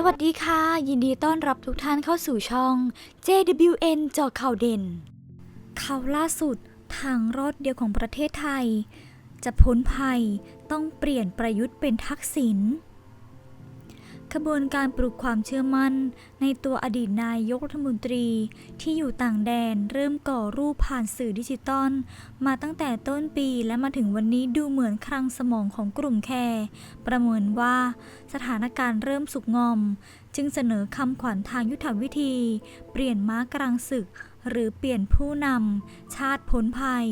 สวัสดีค่ะ ยินดีต้อนรับทุกท่านเข้าสู่ช่อง JWN จอข่าวเด่น ข่าวล่าสุดทางรอดเดียวของประเทศไทย จะพ้นภัยต้องเปลี่ยนประยุทธ์เป็นทักษิณ ขบวนการปลุกความเชื่อมั่น ในตัวอดีตนายกรัฐมนตรีที่อยู่ต่างแดนเริ่มก่อรูปผ่านสื่อดิจิตอลมาตั้งแต่ต้นปีและมาถึงวันนี้ดูเหมือนคลังสมองของกลุ่มแคร์ประเมินว่าสถานการณ์เริ่มสุกงอม จึงเสนอคำขวัญทางยุทธวิธี เปลี่ยนม้ากลางศึก หรือเปลี่ยนผู้นำชาติพ้นภัย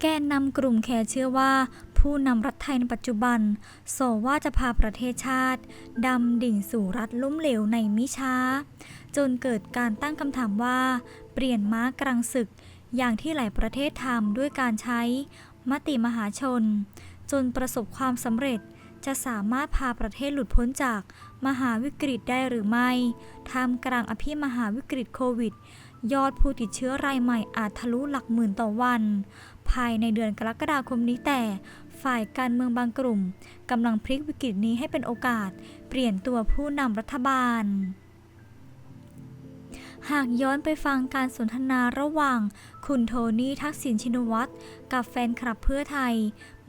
แกนนำกลุ่มแคร์เชื่อว่า ผู้นำรัฐไทยในปัจจุบันโสว่าจะพาประเทศชาติดำดิ่งสู่รัฐล้มเหลวในมิช้า จนเกิดการตั้งคำถามว่า เปลี่ยนม้ากลางศึก อย่างที่หลายประเทศทำด้วยการใช้ มติมหาชน จนประสบความสำเร็จจะสามารถพาประเทศหลุดพ้นจากมหาวิกฤตได้หรือไม่ ท่ามกลางอภิมหาวิกฤตโควิด ยอดผู้ติดเชื้อรายใหม่อาจทะลุหลักหมื่นต่อวัน ภายในเดือนกรกฎาคมนี้แต่ ฝ่ายการเมืองบางกลุ่มกำลังพลิกวิกฤตนี้ให้เป็นโอกาส เปลี่ยนตัวผู้นำรัฐบาลหากย้อนไปฟังการสนทนาระหว่างคุณโทนี่ทักษิณชินวัตรกับแฟนคลับเพื่อไทย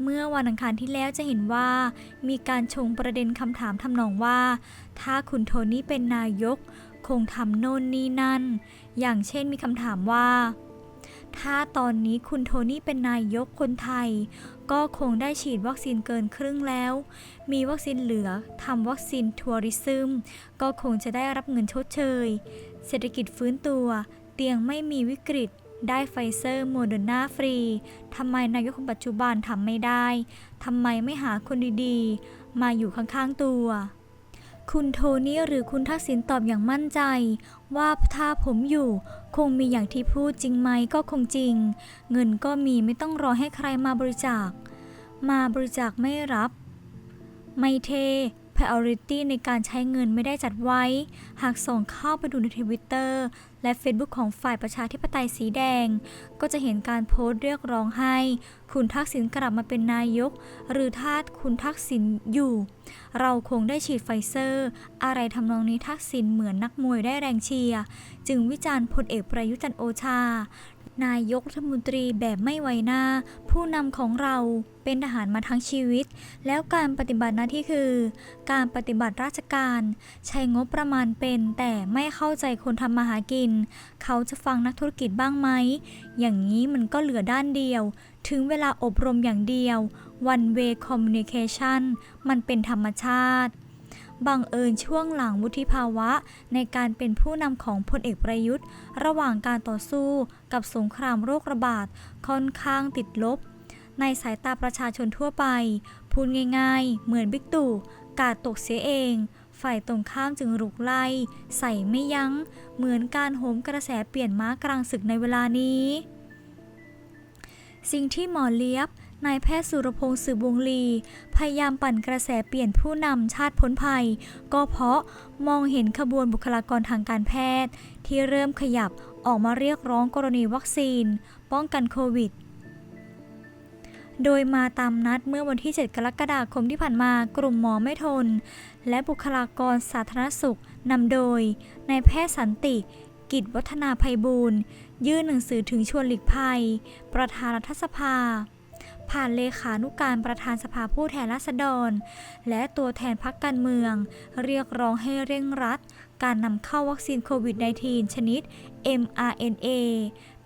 เมื่อวันอังคารที่แล้วจะเห็นว่า มีการชงประเด็นคำถามทำนองว่า ถ้าคุณโทนี่เป็นนายก คงทำโน่นนี่นั่น อย่างเช่นมีคำถามว่า ถ้าตอนนี้คุณโทนี่เป็นนายยกคนไทย ก็คงได้ฉีดวัคซีนเกินครึ่งแล้ว มีวัคซีนเหลือทำวัคซีนทัวริซึมก็คงจะได้รับเงินชดเชย เศรษฐกิจฟื้นตัว เตียงไม่มีวิกฤต ได้ไฟเซอร์โมเดอร์นาฟรีทำไมนายกคนปัจจุบันทำไม่ได้ทำไมไม่หาคนดีๆ มาอยู่ข้างๆตัวคุณโทนี่หรือคุณทักษิณตอบอย่างมั่นใจ ว่าถ้าผมอยู่ คงมีอย่างที่พูดจริงไหมก็คงจริง เงินก็มีไม่ต้องรอให้ใครมาบริจาค มาบริจาคไม่รับ ไม่เท priority ในการใช้เงินไม่ได้จัดไว้ หากส่งเข้าไปดูในทวิตเตอร์และ Facebook ของฝ่ายประชาธิปไตยสีแดง ก็จะเห็นการโพสต์เรียกร้องให้ คุณทักษิณกลับมาเป็นนายก หรือถ้าคุณทักษิณอยู่ เราคงได้ฉีดไฟเซอร์ อะไรทำนองนี้ทักษิณเหมือนนักมวยได้แรงเชียร์ จึงวิจารณ์พลเอกประยุจันโอชา นายกรัฐมนตรีแบบไม่ไว้หน้า ผู้นำของเราเป็นทหารมาทั้งชีวิต แล้วการปฏิบัติหน้าที่คือ การปฏิบัติราชการ ใช้งบประมาณเป็น แต่ไม่เข้าใจคนทำมาหากิน เขาจะฟังนักธุรกิจบ้างไหม อย่างนี้มันก็เหลือด้านเดียว ถึงเวลาอบรมอย่างเดียว one way communication มันเป็นธรรมชาติ บังเอิญช่วงหลังวุฒิภาวะในการเป็นผู้นำของพลเอกประยุทธ์ ระหว่างการต่อสู้กับสงครามโรคระบาดค่อนข้างติดลบ ในสายตาประชาชนทั่วไป พูดง่ายๆ เหมือนบิ๊กตู่กาดตกเสียเอง ฝ่ายตรงข้ามจึงรุกไล่ ใส่ไม่ยัง้ง เหมือนการโหมกระแสเปลี่ยนม้ากลางศึกในเวลานี้ สิ่งที่หมอเลียบ นายแพทย์สุรพงศ์สืบวงลี พยายามปั่นกระแสเปลี่ยนผู้นำชาติพ้นภัย ก็เพราะมองเห็นขบวนบุคลากรทางการแพทย์ ที่เริ่มขยับออกมาเรียกร้องกรณีวัคซีน ป้องกันโควิดโดยมาตามนัดเมื่อวันที่ 7 กรกฎาคมที่ผ่านมากลุ่มหมอไม่ทน และบุคลากรสาธารณสุขนำโดยนายแพทย์สันติ กิจวัฒนาภัยบูรณ์ ยื่นหนังสือถึงชวนหลีกภัย ประธานรัฐสภา ผ่านเลขานุการประธานสภาผู้แทนราษฎร และตัวแทนพรรคการเมือง เรียกร้องให้เร่งรัด การนำเข้าวัคซีนโควิด -19 ชนิด mRNA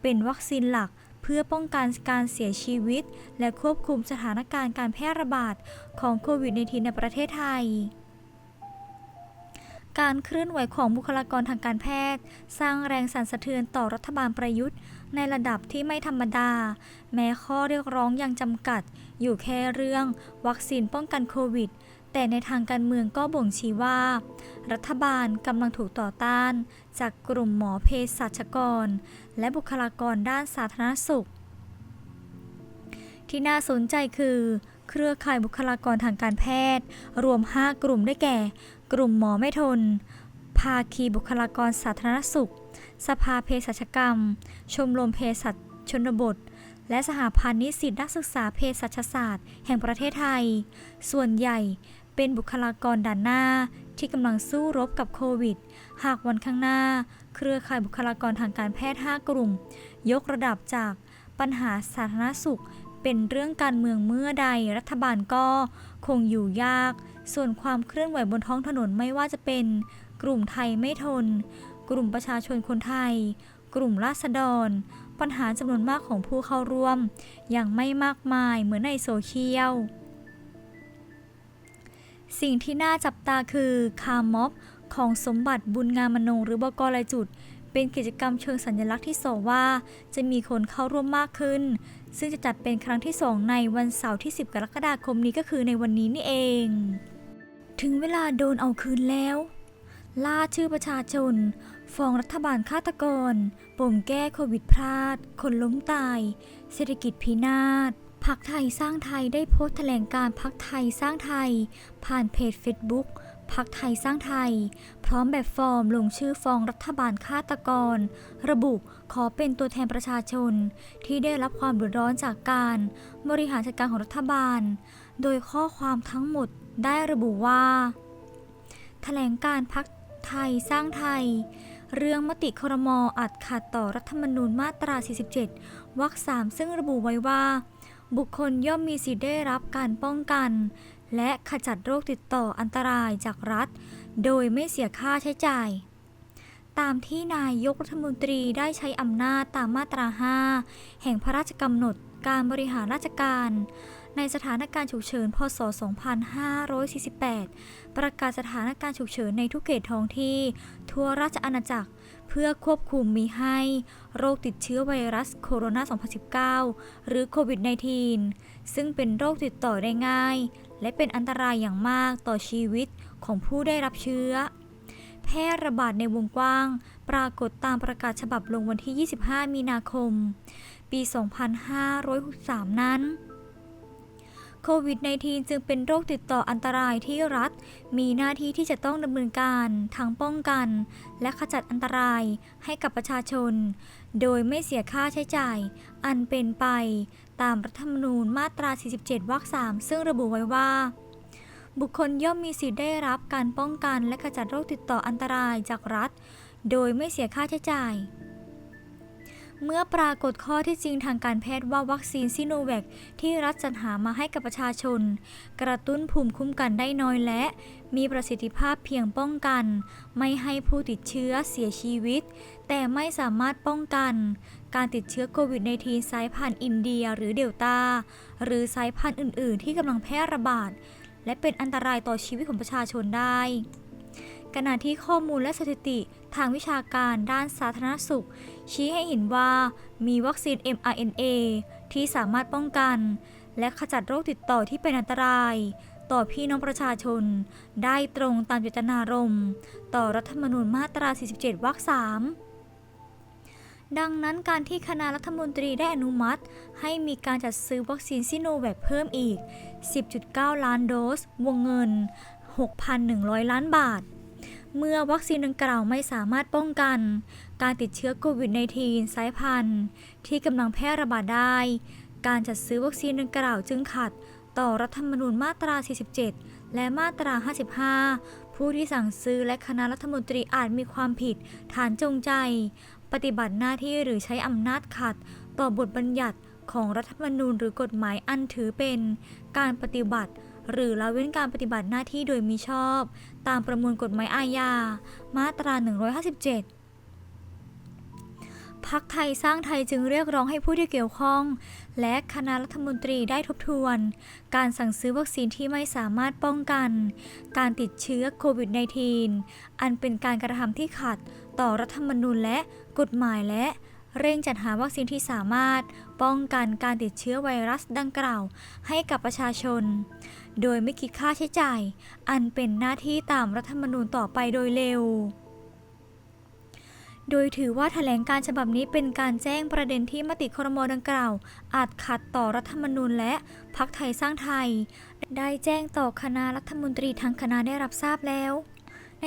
เป็นวัคซีนหลักเพื่อป้องกันการเสียชีวิต และควบคุมสถานการณ์การแพร่ระบาดของโควิด -19 ในประเทศไทยการเคลื่อนไหวของบุคลากรทางการแพทย์ สร้างแรงสั่นสะเทือนต่อรัฐบาลประยุทธ์ ในระดับที่ไม่ธรรมดา แม้ข้อเรียกร้องยังจำกัด อยู่แค่เรื่องวัคซีนป้องกันโควิด แต่ในทางการเมืองก็บ่งชี้ว่า รัฐบาลกำลังถูกต่อต้าน จากกลุ่มหมอเภสัชกร และบุคลากรด้านสาธารณสุข ที่น่าสนใจคือ เครือข่ายบุคลากรทางการแพทย์ รวม 5 กลุ่มได้แก่ กลุ่มหมอไม่ทน ภาคีบุคลากรสาธารณสุข สภาเภสัชกรรม ชมรมเภสัชชนบท และสหพันธ์นิสิตนักศึกษาเภสัชศาสตร์ แห่งประเทศไทย ส่วนใหญ่เป็นบุคลากรด่านหน้าที่กำลังสู้รบกับโควิด หากวันข้างหน้า เครือข่ายบุคลากรทางการแพทย์ 5 กลุ่ม ยกระดับจากปัญหาสาธารณสุข เป็นเรื่องการเมืองเมื่อใดรัฐบาลก็คงอยู่ยาก ส่วนความเคลื่อนไหวบนท้องถนนไม่ว่าจะเป็น กลุ่มไทยไม่ทน กลุ่มประชาชนคนไทย กลุ่มราษฎร ปัญหาจำนวนมากของผู้เข้าร่วมยังไม่มากมายเหมือนในโซเชียล สิ่งที่น่าจับตาคือคาร์ม็อบของสมบัติบุญงามมนงหรือบกลายจุด เป็นกิจกรรมเชิงสัญลักษณ์ที่สอว่าจะมีคนเข้าร่วมมากขึ้น ซึ่งจะจัดเป็นครั้งที่ 2 ในวันเสาร์ที่ 10 กรกฎาคมนี้ก็คือในวันนี้นี่เอง ถึงเวลาโดนเอาคืนแล้ว ล่าชื่อประชาชน ฟ้องรัฐบาลฆาตกรปมแก้โควิดพลาด คนล้มตาย เศรษฐกิจพินาศพักไทยสร้างไทยได้โพสต์แถลงการพักไทยสร้างไทย ผ่านเพจ Facebook พักไทยสร้างไทย พร้อมแบบฟอร์มลงชื่อฟ้องรัฐบาลฆาตกร ระบุขอเป็นตัวแทนประชาชน ที่ได้รับความเดือดร้อนจากการบริหารจัดการของรัฐบาล โดยข้อความทั้งหมดได้ระบุว่า แถลงการพักไทยสร้างไทย เรื่องมติครมอัดขัดต่อรัฐธรรมนูญมาตรา 47 วรรคสามซึ่งระบุไว้ว่า บุคคลย่อมมีสิทธิได้รับการป้องกัน และขจัดโรคติดต่ออันตรายจากรัฐ โดยไม่เสียค่าใช้จ่าย ตามที่นายกรัฐมนตรีได้ใช้อำนาจตามมาตรา 5 แห่งพระราชกำหนดการบริหารราชการ ในสถานการณ์ฉุกเฉิน พศ 2548 ประกาศสถานการณ์ฉุกเฉินในทุกเขตท้องที่ ทั่วราชอาณาจักร เพื่อควบคุมมีให้ โรคติดเชื้อไวรัสโคโรนา 2019 หรือโควิด -19 ซึ่งเป็นโรคติดต่อได้ง่าย และเป็นอันตรายอย่างมากต่อชีวิตของผู้ได้รับเชื้อแพร่ระบาดในวงกว้าง ปรากฏตามประกาศฉบับลงวันที่ 25 มีนาคม ปี 2563 นั้น โควิด -19 จึงเป็นโรคติดต่ออันตรายที่รัฐ มีหน้าที่ที่จะต้องดำเนินการทั้งป้องกัน และขจัดอันตรายให้กับประชาชน โดยไม่เสียค่าใช้จ่าย อันเป็นไป ตามรัฐธรรมนูญมาตรา 47 วรรค 3 ซึ่งระบุไว้ว่า บุคคลย่อมมีสิทธิ์ได้รับการป้องกันและขจัดโรคติดต่ออันตรายจากรัฐ โดยไม่เสียค่าใช้จ่าย เมื่อปรากฏข้อที่จริงทางการแพทย์ว่าวัคซีนซิโนแวคที่รัฐจัดหามาให้กับประชาชน กระตุ้นภูมิคุ้มกันได้น้อยและ มีประสิทธิภาพเพียงป้องกัน ไม่ให้ผู้ติดเชื้อเสียชีวิต แต่ไม่สามารถป้องกัน การติดเชื้อโควิด -19 สายพันธุ์อินเดียหรือเดลตาหรือสายพันธุ์อื่น ๆ ที่กำลังแพร่ระบาด และเป็นอันตรายต่อชีวิตของประชาชนได้ ขณะที่ข้อมูลและสถิติทางวิชาการด้านสาธารณสุข ชี้ให้เห็นว่ามีวัคซีน mRNA ที่สามารถป้องกัน และขจัดโรคติดต่อที่เป็นอันตราย ต่อพี่น้องประชาชน ได้ตรงตามเจตนารมณ์ต่อรัฐธรรมนูญมาตรา 47 วรรค 3ดังนั้นการที่คณะรัฐมนตรีได้อนุมัติ ให้มีการจัดซื้อวัคซีนซิโนแวคเพิ่มอีก 10.9 ล้านโดส วงเงิน 6,100 ล้านบาท เมื่อวัคซีนดังกล่าวไม่สามารถป้องกัน การติดเชื้อโควิด -19 สายพันธุ์ ที่กำลังแพร่ระบาดได้ การจัดซื้อวัคซีนดังกล่าวจึงขัด ต่อรัฐธรรมนูญมาตรา 47 และมาตรา 55 ผู้ที่สั่งซื้อและคณะรัฐมนตรีอาจมีความผิด ฐานจงใจ ปฏิบัติหน้าที่หรือใช้อำนาจขัด ต่อบทบัญญัติของรัฐธรรมนูญหรือกฎหมายอันถือเป็น การปฏิบัติ หรือละเว้นการปฏิบัติหน้าที่โดยมิชอบ ตามประมวลกฎหมายอาญา มาตรา 157พักไทยสร้างไทยจึงเรียกร้องให้ผู้ที่เกี่ยวข้อง และคณะรัฐมนตรีได้ทบทวน การสั่งซื้อวัคซีนที่ไม่สามารถป้องกัน การติดเชื้อโควิด -19 อันเป็นการกระทำที่ขัดต่อรัฐธรรมนูญและกฎหมายและ เร่งจัดหาวัคซีนที่สามารถป้องกันการติดเชื้อไวรัสดังกล่าว ให้กับประชาชน โดยไม่คิดค่าใช้จ่าย อันเป็นหน้าที่ตามรัฐธรรมนูญต่อไปโดยเร็วโดยถือว่าแถลงการฉบับนี้เป็นการแจ้งประเด็นที่มติครมดังกล่าว อาจขัดต่อรัฐธรรมนูญและพักไทยสร้างไทย ได้แจ้งต่อคณะรัฐมนตรีทั้งคณะได้รับทราบแล้ว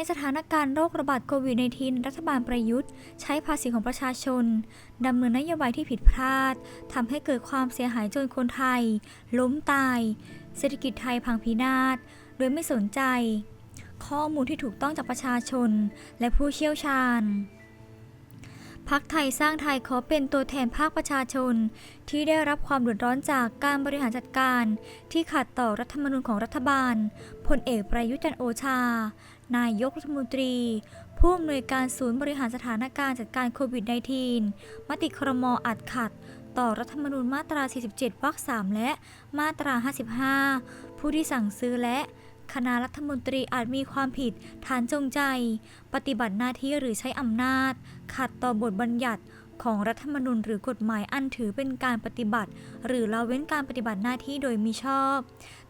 ในสถานการณ์โรคระบาดโควิด -19 รัฐบาลประยุทธ์ ใช้ภาษีของประชาชนดำเนินนโยบายที่ผิดพลาดทำให้เกิดความเสียหายจนคนไทย ล้มตาย เศรษฐกิจไทยพังพินาศโดยไม่สนใจ ข้อมูลที่ถูกต้องจากประชาชนและผู้เชี่ยวชาญพักไทยสร้างไทยขอเป็นตัวแทนภาคประชาชน ที่ได้รับความเดือดร้อนจากการบริหารจัดการ ที่ขัดต่อรัฐธรรมนูญของรัฐบาลพลเอกประยุทธ์จันโอชา นายกรัฐมนตรี ผู้อำนวยการศูนย์บริหารสถานการณ์จัดการโควิด -19 มติครมอัดขัด ต่อรัฐธรรมนูญมาตรา 47 วรรค 3 และมาตรา 55 ผู้ที่สั่งซื้อและคณะรัฐมนตรีอาจมีความผิดฐานจงใจ ปฏิบัติหน้าที่หรือใช้อำนาจ ขัดต่อบทบัญญัติของรัฐธรรมนูญหรือกฎหมายอันถือเป็นการปฏิบัติ หรือละเว้นการปฏิบัติหน้าที่โดยมิชอบ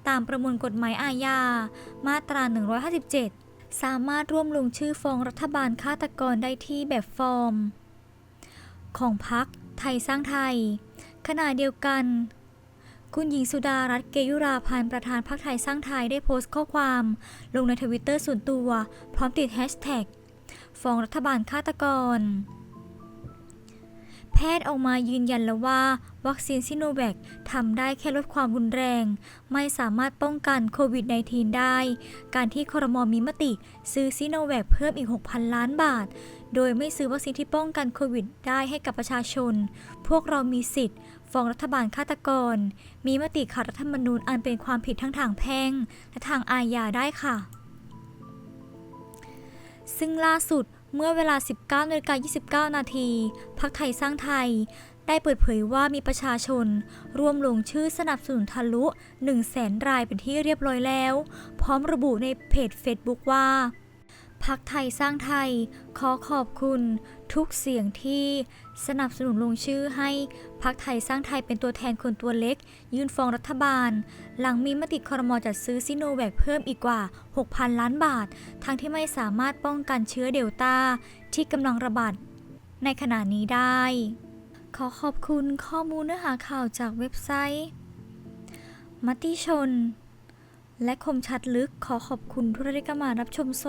ตามประมวลกฎหมายอาญา มาตรา 157 สามารถร่วมลงชื่อฟ้องรัฐบาลฆาตกรได้ที่แบบฟอร์ม ของพักไทยสร้างไทย ขณะเดียวกัน คุณหญิงสุดารัตน์เกยุราพันธ์ประธานพรรคไทยสร้างไทยได้โพสต์ข้อความ ลงในทวิตเตอร์ส่วนตัว พร้อมติดแฮชแท็กฟ้องรัฐบาลฆาตกร พทย์ออกมายืนยันแล้วว่า วัคซีนซิโนแวคทำได้แค่ลดความรุนแรง ไม่สามารถป้องกันโควิด -19 ได้ การที่ครมมีมติ ซื้อซิโนแวคเพิ่มอีก 6,000 ล้านบาท โดยไม่ซื้อวัคซีนที่ป้องกันโควิด ได้ให้กับประชาชน พวกเรามีสิทธิ์ฟ้องรัฐบาลฆาตกร มีมติขัดรัฐธรรมนูญอันเป็นความผิดทั้งทางแพ่งและทางอาญาได้ค่ะ ซึ่งล่าสุด เมื่อเวลา 19นาฬิกา29 นาทีพักไทยสร้างไทย ได้เปิดเผยว่ามีประชาชน ร่วมลงชื่อสนับสนุนทะลุ 1 0 0 0 0แสนรายเป็นที่เรียบร้อยแล้ว พร้อมระบุในเพจ Facebook ว่าพักไทยสร้างไทย ขอขอบคุณ ทุกเสียงที่สนับสนุนลงชื่อให้พักไทยสร้างไทยเป็นตัวแทนคนตัวเล็ก ยื่นฟ้องรัฐบาล หลังมีมติครมอจัดซื้อซิโนแวคเพิ่มอีกกว่า 6,000 ล้านบาท ทั้งที่ไม่สามารถป้องกันเชื้อเดลต้าที่กำลังระบาดในขณะนี้ได้ ขอขอบคุณข้อมูลเนื้อหาข่าวจากเว็บไซต์ มติชน และคมชัดลึกขอขอบคุณทุกท่านที่เข้ามารับชมสด